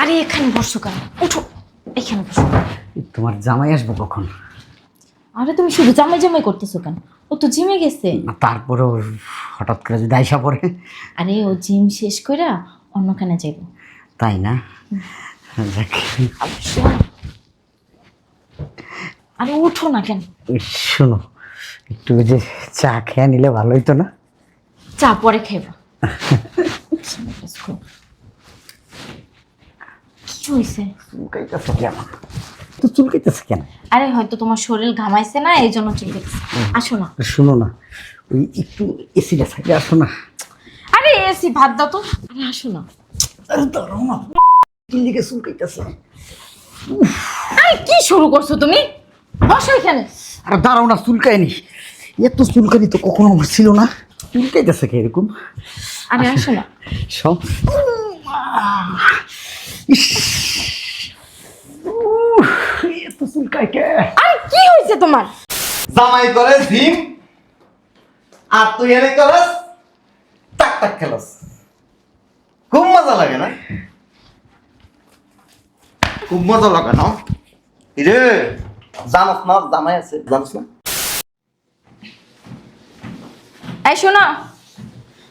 আরে এখানে বসো কেন? উঠো এখানে বসো। তোমার জামাই আসব কখন? আরে তুমি শুধু জামাই জামাই করতেছো কেন? ও তো জিমে গেছে। না তারপরেও হঠাৎ করে যদি আইসা পড়ে। আরে ও জিম শেষ করে অন্যখানে যাইব। তাই না? আরে উঠো না কেন? শোনো একটু যে চা খেয়ে নিলে ভালো হইতো না। চা পরে খাইবা। কি হয়েছে চুলকাইতেছে কেন? তো চুলকাইতেছে কেন? আরে হয়তো তোমার শরীর ঘামাইছে না এই জন্য চুলকেছে আসো না। শোনো না ওই একটু এসিটা সাইডে আসো না। আরে এসি ভাত দাও তো। আরে আসো না। আরে দাঁড়াও না দিকে চুলকাইতেছে। আরে কি শুরু করছ তুমি? বসো এখানে। আরে দাঁড়াও না চুলকায়নি। এত চুলকানি তো কখনো আমার ছিল না। চুলকাইতেছে কে এরকম আরে আসো না। সব এত চুলকায় কে আরে কি হয়েছে তোমার? জামাই করে জিম আর তুই এনে করস টাক টাক খেলস। খুব মজা লাগে না? খুব মজা লাগে না? রে জানস না জামাই আছে জানস না? এই শোনো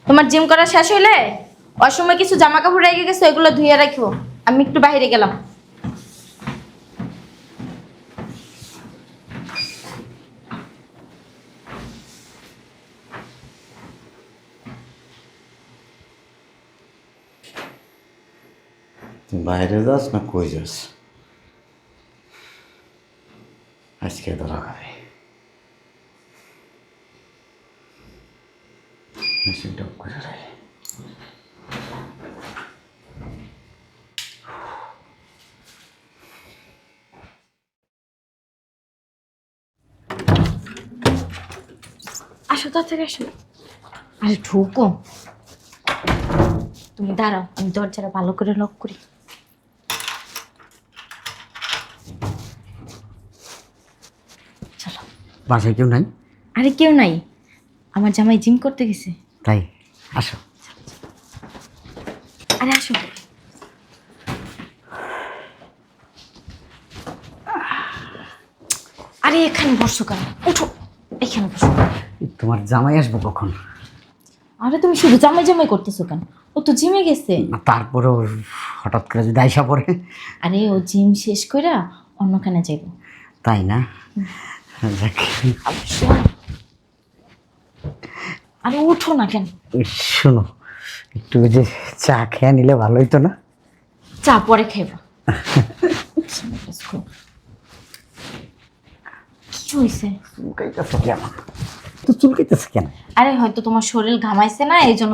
তোমার জিম করা শেষ হইলে ওই সময় কিছু জামা কাপড় রেখে গেছে, ওইগুলো ধুয়ে রাখো আমি একটু বাইরে গেলাম। বাইরে যাস না কই যাস? আজকে খাবে। মেশিনটা করে তাড়াতাড়ি আসো আরে ঢুকো। তুমি দাঁড়াও আমি দরজাটা ভালো করে লক করি। চলো। বাসায় কেউ নাই? আরে কেউ নাই। আমার জামাই জিম করতে গেছে। তাই? আসো। আরে আসো। আরে এখানে বসো কেন? উঠো। এখানে বসো। তোমার জামাই আসব কখন? আরে তুমি শুধু জামাই জামাই করতেছো কেন? ও তো জিমে গেছে। না তারপরেও হঠাৎ করে যদি আইসা পড়ে। আরে ও জিম শেষ করে অন্যখানে যাইব। তাই না? আরে উঠো না কেন? শোনো একটু যে চা খেয়ে নিলে ভালো হইতো না। চা পরে খাইবা। চুলকাইতেছে কেন? তো চুলকাইতেছে কেন? আরে হয়তো তোমার শরীর ঘামাইছে না এই জন্য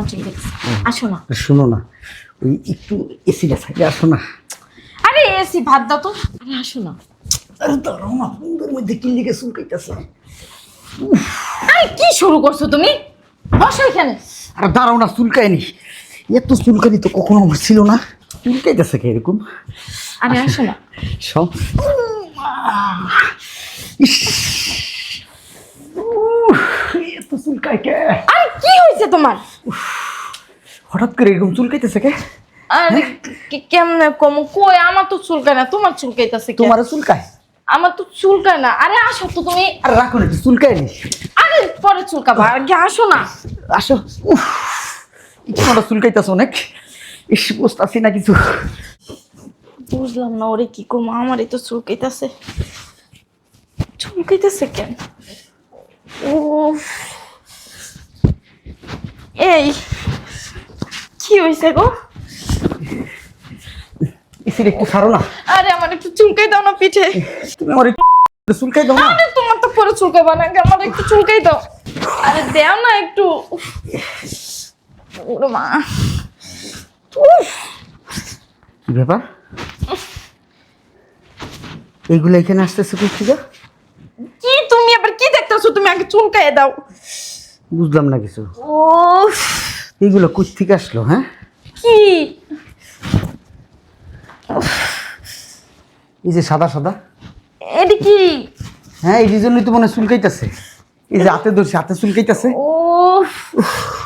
আসো না। শোনো না ওই একটু এসিটা সাইডে আসো না। আরে এসি ভাত দাও তো। আরে আসো না। আরে দাঁড়াও না মধ্যে চুলকাইতেছে? আরে কি শুরু করছ তুমি? বসো এখানে। আরে দাঁড়াও না চুলকায়নি এত চুলকানি তো কখনো আমার ছিল না। চুলকাইতেছে কে এরকম? আরে আসো না। সব এত চুলকায় কে আরে কি হয়েছে তোমার হঠাৎ করে এরকম চুলকাইতেছে কে আরে কেমনে কম? কই আমার তো চুলকায় না তোমার চুলকাইতাছে তোমার চুলকায়? আমার তো চুলকায় না। আরে আসো তো তুমি। আর রাখো না আরে পরে চুলকাবা আসো না। আসো। উফ তোমার চুলকাইতেছে অনেক। ইস বুঝতেছি না কিছু। বুঝলাম না ওরে কি কম আমারই তো চুলকাইতাছে। চুলকাইতাছে কেন? ও এই কি হয়েছে গো? এসির একটু ছাড়ো না। আরে আমার একটু চুলকাই দাও না পিঠে। তুমি আমার একটু চুলকাই দাও না। আরে তোমার তো পরে চুলকাইবা না আমার একটু চুলকাই দাও। আরে দেও না একটু। ওরে মা। কি ব্যাপার? এইগুলো এখানে আসতেছে কোথা থেকে? কি তুমি আবার কি দেখতেছো? তুমি আগে চুলকাই দাও। বুঝলাম না কিছু। ও এইগুলো কোথা থেকে আসলো হ্যাঁ? কি? এই যে সাদা সাদা। এটা কি? হ্যাঁ এই জন্যই তো মনে চুলকাইতেছে। এই যে হাতে ধরছি হাতে চুলকাইতেছে। ও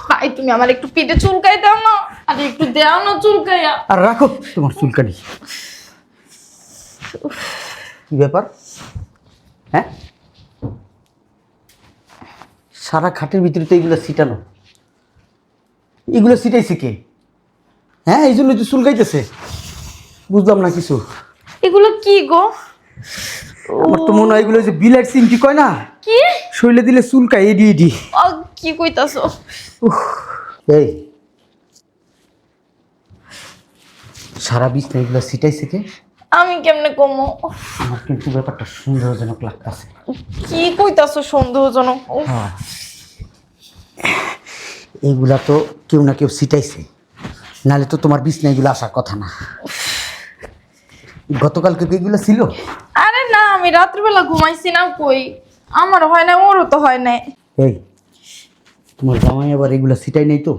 ভাই তুমি আমার একটু পিঠে চুলকাই দাও না আরে একটু দেও না চুলকাইয়া। আর রাখো তোমার চুলকানি। কি ব্যাপার? হ্যাঁ? সারা খাটের ভিতরে তো এগুলো ছিটানো। এগুলো ছিটাইছে কে? হ্যাঁ এই জন্যই তো চুলকাইতেছে বুঝলাম না কিছু। এগুলো কি গো? আমার তো মনে হয় এগুলো যে বিলাট সিমটি কয় না? কি? শৈলে দিলে চুলকায় এডি এডি। কি কইতাছো? এই। সারা বিছনা এগুলো ছিটাইছে কে? আমি কেমনে কমো? আমার কিন্তু ব্যাপারটা সুন্দরজনক লাগতেছে। কি কইতাছো সন্দেহজনক? হ্যাঁ। এইগুলা তো কেউ না কেউ ছিটাইছে। নালে তো তোমার বিছনা এগুলো আসার কথা না। গতকালকে কি এগুলো ছিল? আরে না আমি রাত্রিবেলা ঘুমাইছি না কই। আমার হয় না ওরও তো হয় না এই তোমার জামাই আবার এগুলো ছিটাই নেই তো?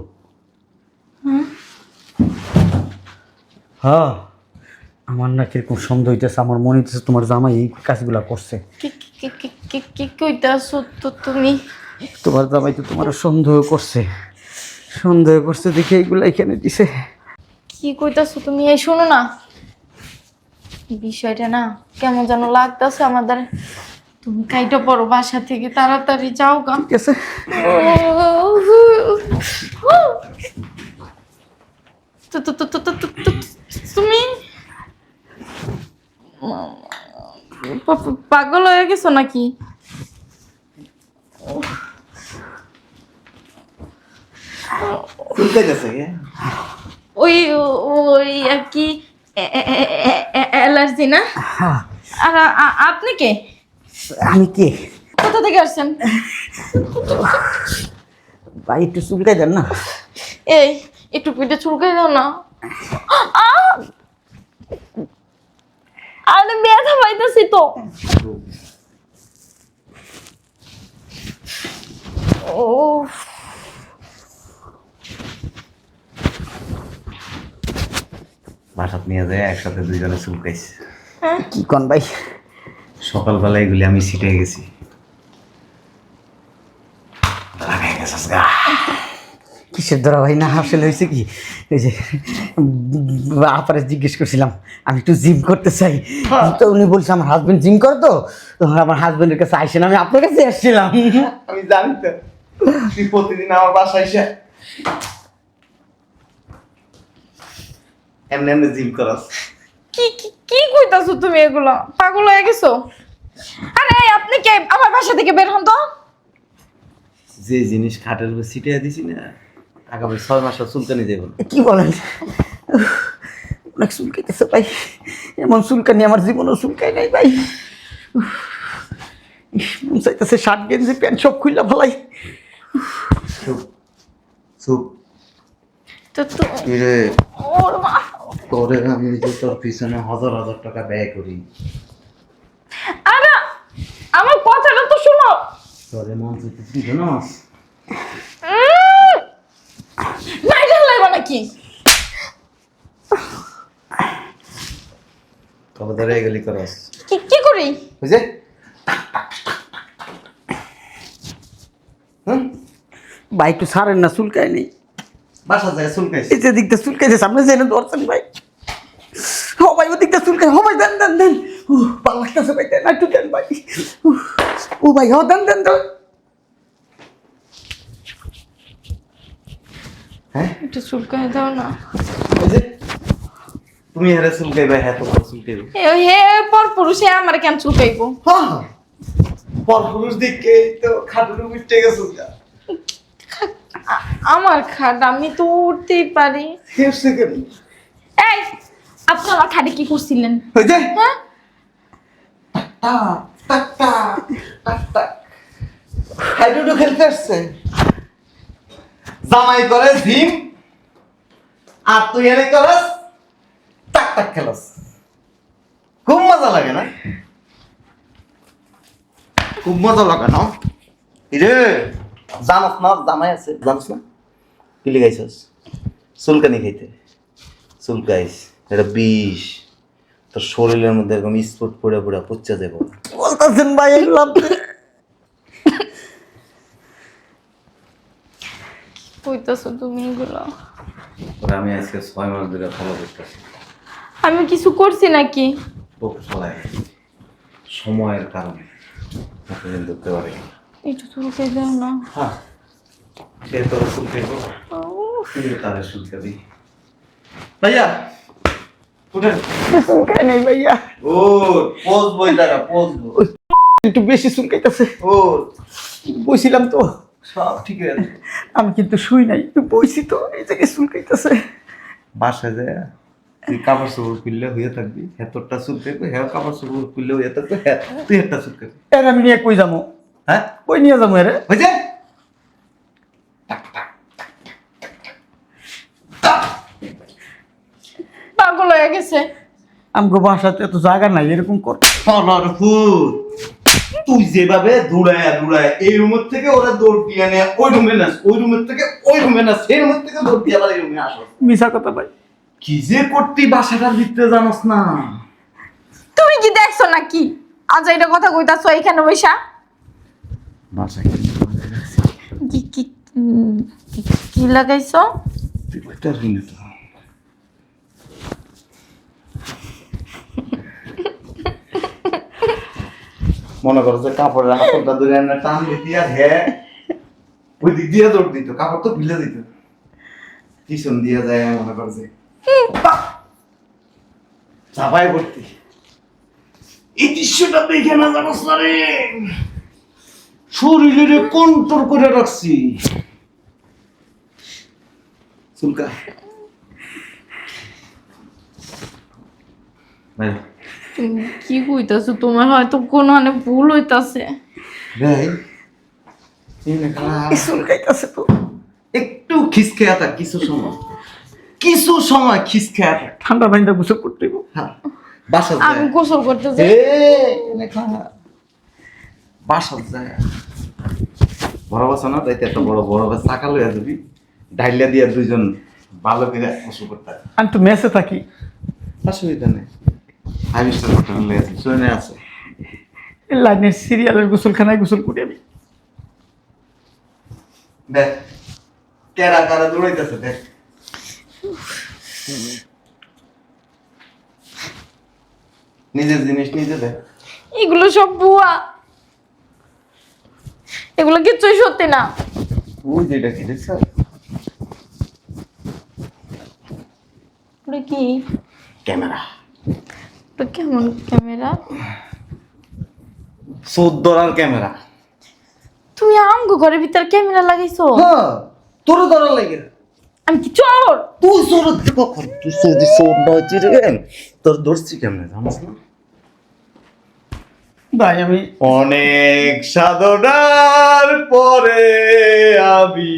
হ্যাঁ। আমার না কীরকম সন্দেহ হইতেছে আমার মনে হইতেছে তোমার জামাই এই কাজগুলা করছে। কি কইতাছো তো তুমি? তোমার জামাই তো তোমার সন্দেহ করছে। সন্দেহ করছে দেখে এইগুলা এখানে দিছে। কি কইতাছো তুমি? এই শোনো না। বিষয়টা না কেমন যেন লাগতাছে আমাদের। তুমি কাইটা পড়ো বাসা থেকে তাড়াতাড়ি যাও গা। ঠিক আছে। তো- তো- তো- তো- তো- তো- তুমি? পাগল হয়ে গেছো নাকি? ওই ওই আর কি অ্যালার্জি না? হ্যাঁ। আর আপনি কে? আমি কে? কোথা থেকে আসছেন? ভাই একটু চুলকাই দেন না? এই একটু পিঠে চুলকাই দাও না। আ! আরে ব্যথা পাইতেছি তো। ও বাসাত নিয়ে যায় একসাথে দুইজনে চুলকাইছে। কি কন ভাই? সকালবেলা এগুলি আমি ছিটে গেছি। কিসের ধরা ভাই? না আসলে হয়েছে কি? এই যে আপারে জিজ্ঞেস করছিলাম আমি একটু জিম করতে চাই। তো উনি বলছে আমার হাজবেন্ড জিম করে তো? আমার হাজবেন্ডের কাছে আইসেন আমি আপনার কাছে এসেছিলাম আমি জানি তো তুই প্রতিদিন আমার বাসায় এসে এমনি এমনি জিম করস। কি কি- কি কইতাছো তুমি এগুলো? পাগল হয়ে গেছো? আরে আপনি কে? আমার বাসা থেকে বের হন তো। যে জিনিস খাটের উপর ছিটিয়ে দিছি না আগামী ছয় মাসে চুলকানি যাব কি বলেন? অনেক চুলকাইতেছে ভাই। এমন চুলকানি আমার জীবনেও চুলকাই নাই ভাই। চাইতেছে শার্ট গেঞ্জি প্যান্ট সব খুললা ভালাই চুপ তো তো কিরে? ওর মা। তোরে আমি যে তোর পিছনে হাজার হাজার টাকা ব্যয় করি। আরে আমার কথাটা তো শোনো। তোরে মন চাইতে জানাস? নাকি তবে ধরে এগুলি করস কি কি করি? বুঝে ভাই একটু সারেন না চুলকাই নেই। বাসা যায় চুলকাইছে। এই যে দিকটা চুলকাইছে সামনে জেনে ধরছেন ভাই। ও ভাই ও দিকটা চুলকাই ও ভাই দেন দেন দেন। ভালো লাগতেছে ভাই দেন একটু দেন ভাই। ও ভাই ও দেন দেন দেন। হ্যাঁ? একটু চুলকাই দাও না। তুমি হেরে চুলকাইবা হ্যাঁ তোমার চুলকাইবে। হে পর পুরুষে আমার কেন চুলকাইবো? পর পুরুষ দিকে তো খাটুর উঠতে গেছো আমার খাট আমি তো উঠতেই পারি। এই আপনি আমার খাটে কি করছিলেন? ওই যে। হ্যাঁ? টাক টাক টাক টাক টাক। হাইডুডু খেলতে আসছে। জামাই করে জিম আর তুই এনে করস টাক টাক খেলস। খুব মজা লাগে না? খুব মজা লাগে না? ইরে জানাস না, জামাই আছে, জানাস না? কি লিগাইছস চুলকানি খাইতে। চুলকাইস, এটা বিষ। তোর শরীরের মধ্যে এরকম স্পট পড়ে পড়ে পচা যাব বলতেছেন ভাই কইতাছো তুমি এগুলো? ওরা আমি আজকে ছয় মাস ধরে ফলো করতেছি। আমি কিছু করছি নাকি? সময়ের কারণে। এতদিন ধরতে পারি একটু চুলকে দাও না। হ্যাঁ। সে তোর শুনতে তাদের শুনতে দিই ভাইয়া উঠেন। ভাইয়া। ও পোজ বই দাঁড়া পোজ একটু বেশি চুলকাইতেছে ও বইছিলাম তো। সব ঠিক আছে আমি কিন্তু শুই নাই একটু বইছি তো এই জায়গায় চুলকাইতেছে বাসায় যায় তুই কাপড় চোপড় খুললে হয়ে থাকবি হেতরটা চুল থাকবে হ্যাঁ কাপড় চোপড় খুললে হয়ে থাকবে হ্যাঁ তুই একটা চুল থাকবি এর আমি নিয়ে কই যাব হ্যাঁ? কই নিয়ে যাব এরে? হয়েছে পাগল হয়ে গেছে। আমগো বাসাতে এত জায়গা নাই এরকম কর ফলর ফুল তুই যেভাবে দৌড়ায় দৌড়ায় এই রুমের থেকে ওরা দৌড় দিয়ে নেয় ওই রুমে নাস ওই রুমের থেকে ওই রুমে নাস সেই রুমের থেকে দৌড় দিয়ে আবার এই রুমে আসো। মিশা কথা ভাই। কি যে করতি বাসাটার ভিতরে জানোস না। তুমি কি দেখছ নাকি? আজ এটা কথা কইতাছো এখানে বৈশা বাসায় কি কি কি- লাগাইছো? তুই না তো মনে করো যে কাপড়ের কাপড়টা ধরে এনে টান দিতি আর হ্যাঁ ওই দিক দিয়ে দৌড় দিত, কাপড় তো ভিলে দিত। পিছন দিয়ে যায় মনে করো যে। চাপাই করতি এই দৃশ্যটা দেখে না জানোস রে? শরীরে কন্ট্রোল করে রাখছি। চুলকা। কি কইতাছো তোমার? হয়তো কোনো মানে ভুল হইতাছে। ভাই একটু খিসখেয়া থাক কিছু সময়। কিছু সময় খিসখেয়া থাক ঠান্ডা বাইন্দা গোসল করতে হইব। হ্যাঁ বাসা আমি যায় গোসল করতে এ যাই বাসা যায়। বড় বাসা না তাইতে এত বড় বড় বাস। চাকা লইয়া যাবি। ডাইলিয়া দিয়া দুইজন ভালো করে গোসল করতে। আমি তো মেসে থাকি। অসুবিধা নেই। ফাইভ স্টার হোটেল আছে। লাইনের সিরিয়ালের গোসলখানায় গোসল করি আমি। দেখ কেরা কারা দৌড়াইতেছে দেখ। নিজের জিনিস নিজে দেখ। এগুলো সব বুয়া এগুলো কিচ্ছুই সত্যি না। ওই যেটা কি দেখছ কি? ক্যামেরা। ওটা কেমন ক্যামেরা? ক্যামেরা। তুমি আমগো ঘরের ভিতর ক্যামেরা লাগাইছো? হ্যাঁ তোর লাগে। আমি কি চোর? তুই চোর কখন? তুই সৌদি চোর নয় তুই রে। তোর ধরছি কেমনে জানিস না? ভাই আমি অনেক সাধনার পরে আমি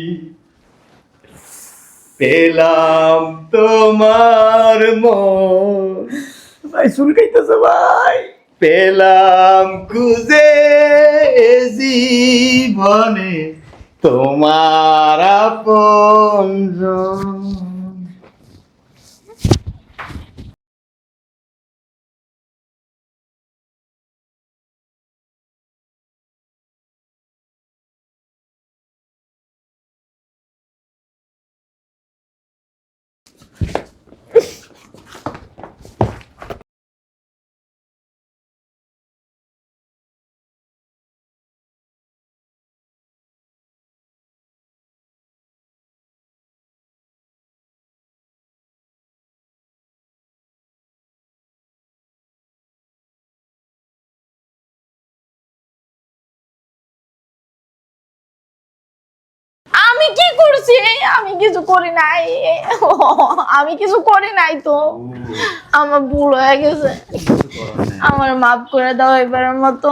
পেলাম তোমার মন। ভাই চুলকাইতেছে ভাই। পেলাম খুঁজে জীবনে তোমার আপন করছি আমি কিছু করি নাই। আমি কিছু করি নাই তো। আমার ভুল হয়ে গেছে। আমার মাফ করে দাও এবারের মতো।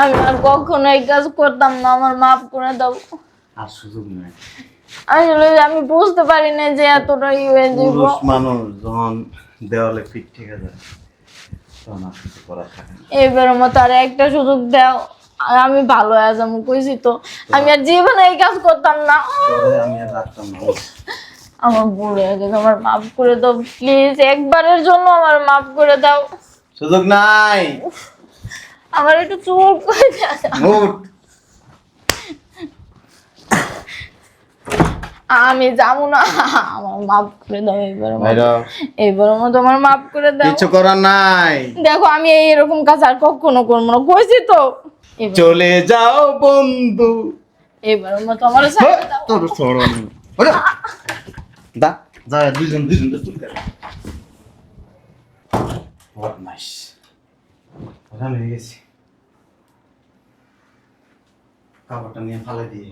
আমি আর কখনো এই কাজ করতাম না আমার মাফ করে দাও। আর সুযোগ নাই। আসলে আমি বুঝতে পারি না যে এতটা ই হয়ে যাব। পুরুষ মানুষ যখন দেওয়ালে পিঠ ঠিক আছে তখন আর কিছু করার থাকে না। এবারের মতো আর একটা সুযোগ দাও। আমি ভালো আজ আমি কইছি তো। আমি আর জীবনে এই কাজ করতাম না। আমি আর রাখতাম না আমার ভুল হয়ে গেছে আমার মাফ করে দাও প্লিজ একবারের জন্য আমার মাফ করে দাও। সুযোগ নাই। আমার একটু চুল করে দাও। আমি যাব না। আমার মাফ করে দাও এবার এবার আমার তোমার মাফ করে দাও। কিছু করার নাই। দেখো আমি এইরকম কাজ আর কখনো করব না। কইছি তো। চলে যাও বন্ধু। এবার তোমার হ্যাঁ, দা দুজন দুজন কাপড়টা নিয়ে ফালে দিয়ে।